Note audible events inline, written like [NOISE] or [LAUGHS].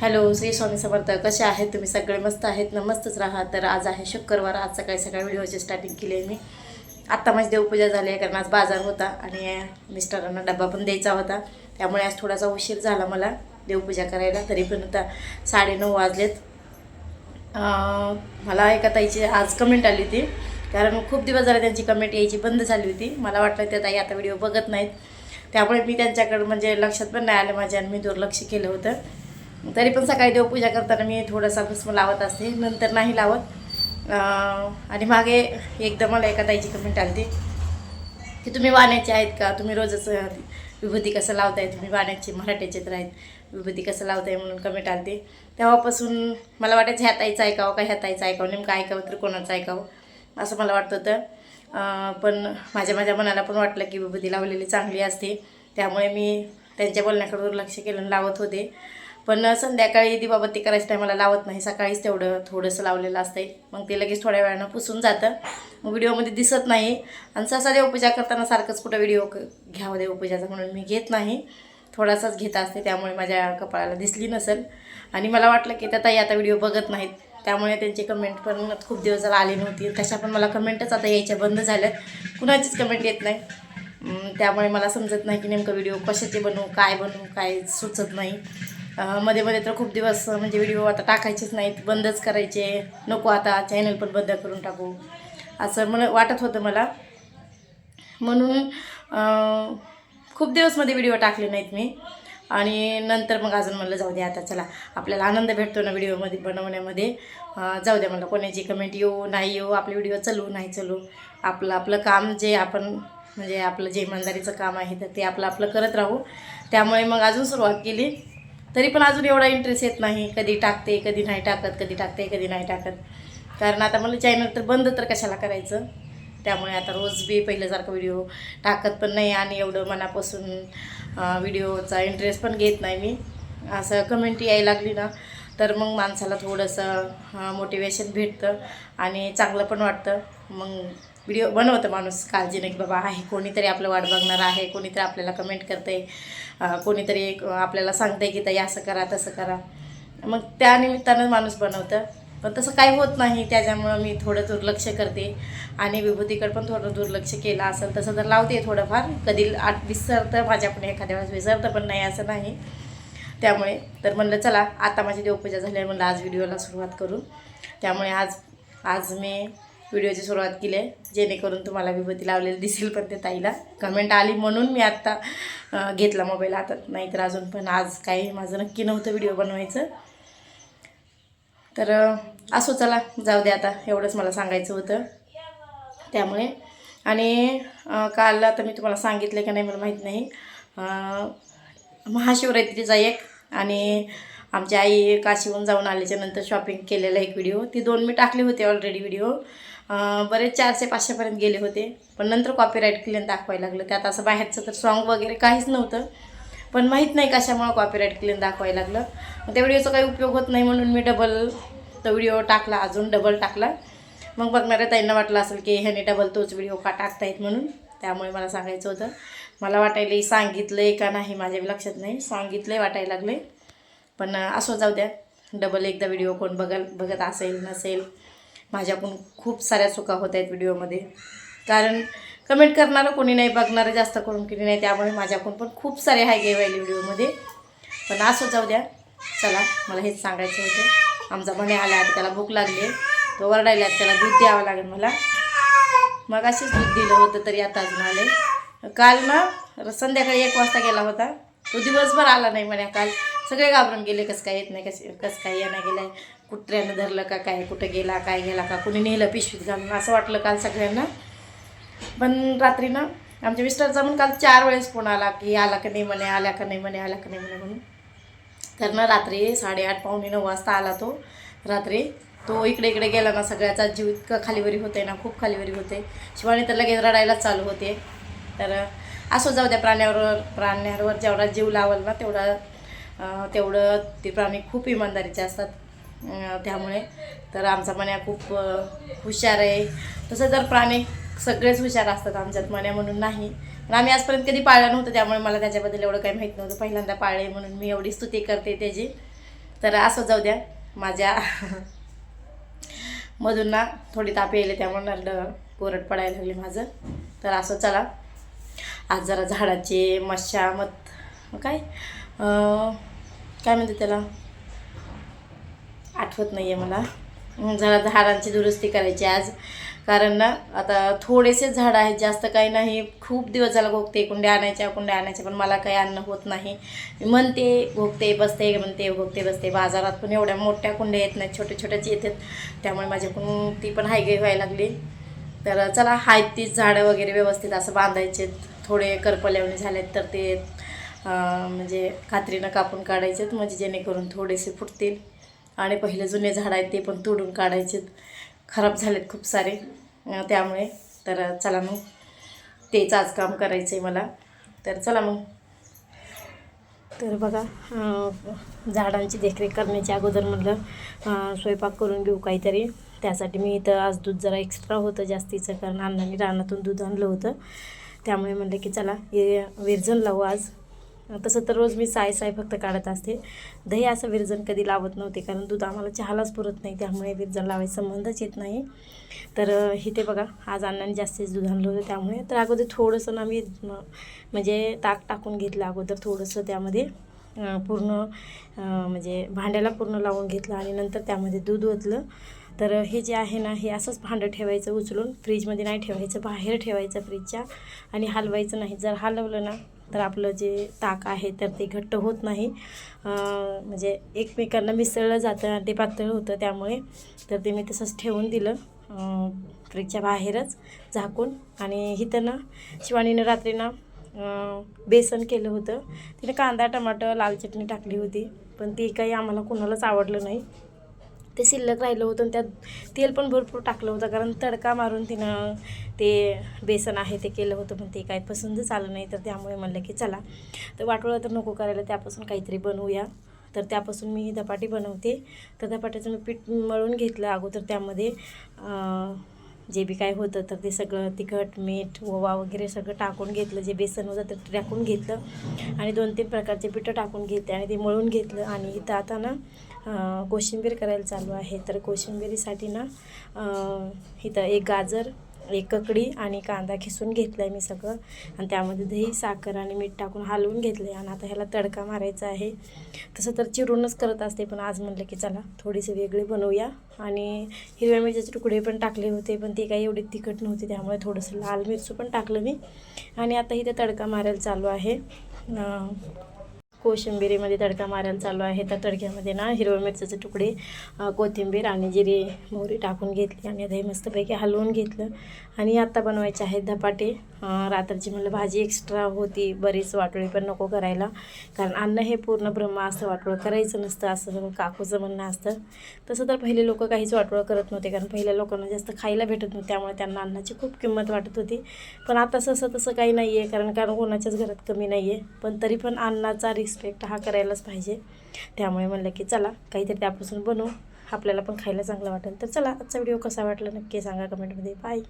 Hello Shri Swami Samarth. कसे आहेत तुम्ही? सगळे मस्त आहेत? ना मस्तच राहा. तर आज आहे शुक्रवार. आज सकाळी सकाळी व्हिडिओची स्टार्टिंग केली आहे मी. आत्ता माझी देवपूजा झाली आहे कारण आज बाजार होता आणि मिस्टरांना डबा पण द्यायचा होता. त्यामुळे आज थोडासा उशीर झाला मला देवपूजा करायला. तरी पण आता साडेनऊ वाजलेत. मला एका ताईची आज कमेंट आली होती. कारण खूप दिवस झाले त्यांची कमेंट यायची बंद झाली होती. मला वाटलं त्या ताई आता व्हिडिओ बघत नाहीत. त्यामुळे मी त्यांच्याकडं म्हणजे लक्षात पण नाही आलं माझ्या आणि मी दुर्लक्ष केलं होतं. तरी पण सकाळी देवपूजा करताना मी थोडासा भस्म लावत असते. नंतर नाही लावत. आणि मागे एकदा मला एका ताईची कमेंट आली की तुम्ही वाण्याचे आहेत का? तुम्ही रोजच विभूती कसं लावताय? तुम्ही वाण्याचे मराठ्याचे तर आहेत. विभूती कसं लावताय? म्हणून कमेंट आली तेव्हापासून मला वाटायचं ह्या ताईचं ऐकावं का? ह्या ताईचं ऐकावं? नेमकं ऐकावं तर कोणाचं ऐकावं? असं मला वाटत होतं. पण माझ्या माझ्या मनाला पण वाटलं की विभूती लावलेली चांगली असते. त्यामुळे मी त्यांच्या बोलण्याकडे दुर्लक्ष केलं आणि लावत होते. पण संध्याकाळी दिवाबत्ती करायच्या टायमाला लावत नाही सकाळीच तेवढं थोडंसं लावलेलं असतंय. मग ते लगेच थोड्या वेळानं पुसून जातं. मग व्हिडिओमध्ये दिसत नाही. आणि सहसा देवपूजा करताना सारखंच कुठं व्हिडिओ घ्यावा देवपूजाचा म्हणून मी घेत नाही. थोडासाच घेत असते त्यामुळे माझ्या कपाळाला दिसली नसेल. आणि मला वाटलं की त्या ताई आता व्हिडिओ बघत नाहीत. त्यामुळे त्यांची कमेंट पण खूप दिवस झाला आली नव्हती. तशा पण मला कमेंटच आता यायच्या बंद झाल्यात. कुणाचीच कमेंट येत नाही. त्यामुळे मला समजत नाही की नेमकं व्हिडिओ कशाचे बनवू काय बनवू काय सुचत नाही. मध्ये मध्ये तर खूप दिवस म्हणजे व्हिडिओ आता टाकायचेच नाहीत बंदच करायचे. नको आता चॅनल पण बंद करून टाकू. असं मला वाटत होतं मला. म्हणून खूप दिवसमध्ये व्हिडिओ टाकले नाहीत मी. आणि नंतर मग अजून म्हणलं जाऊ द्या आता चला. आपल्याला आनंद भेटतो ना व्हिडिओमध्ये बनवण्यामध्ये. जाऊ द्या म्हणलं कोणाची कमेंट येऊ नाही येऊ आपले व्हिडिओ चलू नाही चलू. आपलं आपलं काम जे आपण म्हणजे आपलं जे इमानदारीचं काम आहे तर ते आपलं आपलं करत राहू. त्यामुळे मग अजून सुरुवात केली. तरी पण अजून एवढा इंटरेस्ट येत नाही. कधी टाकते कधी नाही टाकत कधी टाकते कधी नाही टाकत. कारण आता मला चॅनल तर बंद तर कशाला करायचं? त्यामुळे आता रोज बी पहिल्यासारखा व्हिडिओ टाकत पण नाही आणि एवढं मनापासून व्हिडिओचा इंटरेस्ट पण घेत नाही मी. असं कमेंट यायला लागली ना तर मग माणसाला थोडंसं मोटिवेशन भेटतं आणि चांगलं पण वाटतं. मग व्हिडिओ बनवतं माणूस. काळजी नाही की बाबा आहे कोणीतरी आपलं वाट बघणार आहे कोणीतरी आपल्याला कमेंट करते कोणीतरी एक आपल्याला सांगते की ताई असं करा तसं करा. मग त्या निमित्तानं माणूस बनवतं. पण तसं काही होत नाही त्याच्यामुळं मी थोडं दुर्लक्ष करते. आणि विभूतीकडे पण थोडं दुर्लक्ष केलं असेल तसं तर लावते थोडंफार. कधी आठ विसरतं माझ्याकडून एखाद्या वेळेस विसरतं पण नाही असं नाही. त्यामुळे तर म्हणलं चला आता माझी देवपूजा झाली म्हणलं आज व्हिडिओला सुरुवात करू. त्यामुळे आज आज मी व्हिडिओची सुरुवात केली आहे. जेणेकरून तुम्हाला विभूती लावलेली दिसेल पण ते ताईला. कमेंट आली म्हणून मी आत्ता घेतला मोबाईल हातात. नाहीतर अजून पण आज काही माझं नक्की नव्हतं व्हिडिओ बनवायचं. तर असो चला जाऊ दे आता. एवढंच मला सांगायचं होतं. त्यामुळे. आणि काल आता मी तुम्हाला सांगितलं का नाही मला माहीत नाही. महाशिवरात्रीचा एक आणि आमची आई काशीहून जाऊन आल्याच्यानंतर शॉपिंग केलेला एक व्हिडिओ ती दोन मी टाकले होते ऑलरेडी व्हिडिओ बरेच चारशे पाचशेपर्यंत गेले होते. पण नंतर कॉपीराईट क्लिअर दाखवायला लागलं. त्यात असं बाहेरचं तर सॉन्ग वगैरे काहीच नव्हतं. पण माहीत नाही कशामुळं कॉपीराईट क्लिअर दाखवायला लागलं. त्या व्हिडिओचा काही उपयोग होत नाही म्हणून मी डबल तो व्हिडिओ टाकला. अजून डबल टाकला. मग बघणाऱ्या ताईंना वाटलं असेल की ह्याने डबल तोच व्हिडिओ का टाकतायत म्हणून. त्यामुळे मला सांगायचं होतं. मला वाटायला सांगितलं आहे का नाही माझ्या लक्षात नाही. सांगितलं आहे वाटायला लागले पण असो जाऊ द्या. डबल एकदा व्हिडिओ कोण बघल बघत असेल नसेल माझ्याकडून खूप साऱ्या चुका होत आहेत व्हिडिओमध्ये कारण कमेंट करणारं कोणी नाही बघणारं जास्त करून कोणी नाही त्यामुळे माझ्याकडून पण खूप सारे हाय गे व्हायले व्हिडिओमध्ये पण असो जाऊ द्या. चला मला हेच सांगायचं होतं. आमचा म्हणे आला आता त्याला भूक लागली आहे. तो वरडायला त्याला दूध द्यावं लागेल मला. मग असेच दूध दिलं होतं तरी आता अजून आले काल ना संध्याकाळी एक वाजता गेला होता. तो दिवसभर आला नाही म्हणे काल. सगळे घाबरून गेले कसं काय येत नाही कसं कसं काय येणं गेलं कुत्र्यानं धरलं का काय कुठं गेला काय गेला का कुणी नेलं पिशवीत घालून असं वाटलं काल सगळ्यांना. पण रात्री ना आमच्या मिस्टरचा पण काल चार वेळेस फोन आला की आला का नाही म्हणे आल्या का नाही म्हणे आल्या का नाही म्हणे म्हणून. तर ना रात्री साडेआठ पावणे नऊ वाजता आला तो रात्री. तो इकडे इकडे गेला ना सगळ्याचा जीव इतकं खालीवरी होते ना खूप खालीवरी होते शिवानी तर लगेच रडायलाच चालू होते. तर असं जाऊ द्या प्राण्यावर प्राण्यावर जेवढा जीव लावल ना तेवढा तेवढं ते प्राणी खूप इमानदारीचे असतात. त्यामुळे तर आमचा मण्या खूप हुशार आहे. तसं जर प्राणी सगळेच हुशार असतात आमच्यात मण्या म्हणून नाही. पण आम्ही आजपर्यंत कधी पाळलं नव्हतं त्यामुळे मला त्याच्याबद्दल एवढं काही माहीत नव्हतं. पहिल्यांदा पाळले म्हणून मी एवढी स्तुती करते त्याची. तर असं जाऊ द्या माझ्या [LAUGHS] मधून ना थोडी ताप यायले त्यामुळे नरड कोरड पडायला लागली माझं. तर असं चला. आज जरा झाडाचे मशामत काय? काय म्हणते त्याला? आठवत नाही आहे मला. जरा झाडांची दुरुस्ती करायची आज. कारण ना आता थोडेसे झाडं आहेत जास्त काही नाही. खूप दिवस झाला भोगते कुंड्या आणायच्या कुंड्या आणायच्या पण मला काही आणणं होत नाही. मी म्हणते भोगते बसते म्हणते भोगते बसते. बाजारात पण एवढ्या मोठ्या कुंड्या येत नाहीत छोट्या छोट्याच येतात. त्यामुळे माझ्याकडून ती पण हायगे व्हायला लागली. तर चला आहेत तीच झाडं वगैरे व्यवस्थित असं बांधायचे थोडे करपल्यावणी झालेत तर ते म्हणजे कात्रीनं कापून काढायचेत म्हणजे जेणेकरून थोडेसे फुटतील. आणि पहिले जुने झाड आहेत ते पण तोडून काढायचेत. खराब झालेत खूप सारे. त्यामुळे तर चला मग. तेच आज काम करायचं आहे मला. तर चला मग. तर बघा झाडांची देखरेख करण्याच्या अगोदर म्हटलं स्वयंपाक करून घेऊ काहीतरी. त्यासाठी मी इथं आज दूध जरा एक्स्ट्रा होतं जास्तीचं कारण अण्णांनी रानातून दूध आणलं होतं. त्यामुळे म्हणलं की चला हे विरजन लावू आज. तसं तर रोज मी साय साय फक्त काढत असते. दही असं विरजन कधी लावत नव्हते कारण दूध आम्हाला चहालाच पुरत नाही त्यामुळे विरजन लावायचा संबंधच येत नाही. तर हे ते बघा आज अण्णांनी जास्तीच दूध आणलं होतं त्यामुळे. तर अगोदर थोडंसं ना मी म्हणजे ताक टाकून घेतलं अगोदर थोडंसं त्यामध्ये पूर्ण म्हणजे भांड्याला पूर्ण लावून घेतलं आणि नंतर त्यामध्ये दूध ओतलं. तर हे जे आहे ना हे असंच भांडं ठेवायचं उचलून फ्रीजमध्ये नाही ठेवायचं बाहेर ठेवायचं फ्रीजच्या आणि हलवायचं नाही. जर हलवलं ना तर आपलं जे ताक आहे तर ते घट्ट होत नाही. म्हणजे एकमेकांना मिसळलं जातं आणि ते पातळ होतं त्यामुळे तर ते मी तसंच ठेवून दिलं फ्रीजच्या बाहेरच झाकून. आणि इथं ना शिवानीनं रात्री ना बेसन केलं होतं. तिने कांदा टमाटर लाल चटणी टाकली होती. पण ती काही आम्हाला कुणालाच आवडलं नाही. ते शिल्लक राहिलं होतं आणि त्यात तेल पण भरपूर टाकलं होतं. कारण तडका मारून तिनं ते बेसन आहे ते केलं होतं पण ते काय पसंतच आलं नाही. तर त्यामुळे म्हणलं की चला तर वाटोळं तर नको करायला त्यापासून काहीतरी बनवूया. तर त्यापासून मी धपाटी बनवते. तर धपाट्याचं मी पीठ मळून घेतलं अगोदर त्यामध्ये जे बी काय होतं तर ते सगळं तिखट मीठ ओवा वगैरे सगळं टाकून घेतलं जे बेसन होतं ते टाकून घेतलं आणि दोन तीन प्रकारचे पिठं टाकून घेतले आणि ते मळून घेतलं. आणि इथं आता ना कोशिंबीर करायला चालू आहे. तर कोशिंबिरीसाठी ना इथं एक गाजर एक ककडी आणि कांदा खिसून घेतला आहे मी सगळं. आणि त्यामध्ये दही साखर आणि मीठ टाकून हलवून घेतले आणि आता ह्याला तडका मारायचा आहे. तसं तर चिरूनच करत असते पण आज म्हणलं की चला थोडीशी वेगळी बनवूया. आणि हिरव्या मिरच्याचे तुकडे पण टाकले होते पण ते काही एवढे तिखट नव्हते त्यामुळे थोडंसं लाल मिरचं पण टाकलं मी. आणि आता इथे तडका मारायला चालू आहे. कोशिंबिरीमध्ये तडका मारायला चालू आहे. त्या तडक्यामध्ये ना हिरव्या मिरच्याचे तुकडे कोथिंबीर आणि जिरे मोहरी टाकून घेतली आणि दही मस्तपैकी हलवून घेतलं. आणि आत्ता बनवायचे आहेत धपाटे. रात्रीची म्हणलं भाजी एक्स्ट्रा होती बरीच वाटोळी पण नको करायला. कारण अन्न हे पूर्ण ब्रह्म असतं वाटोळं करायचं नसतं असं काकूचं म्हणणं असतं. तसं तर पहिले लोक काहीच वाटोळं करत नव्हते कारण पहिल्या लोकांना जास्त खायला भेटत नव्हते. त्यामुळे त्यांना अन्नाची खूप किंमत वाटत होती. पण आता तसं तसं काही नाही आहे कारण कारण कोणाच्याच घरात कमी नाही आहे पण तरी पण अन्नाचा रिस्पेक्ट हा करायलाच पाहिजे. त्यामुळे म्हणलं की चला काहीतरी त्यापासून बनवू. आपल्याला पण खायला चांगलं वाटेल. तर चला आजचा व्हिडिओ कसा वाटला नक्की सांगा कमेंटमध्ये बाय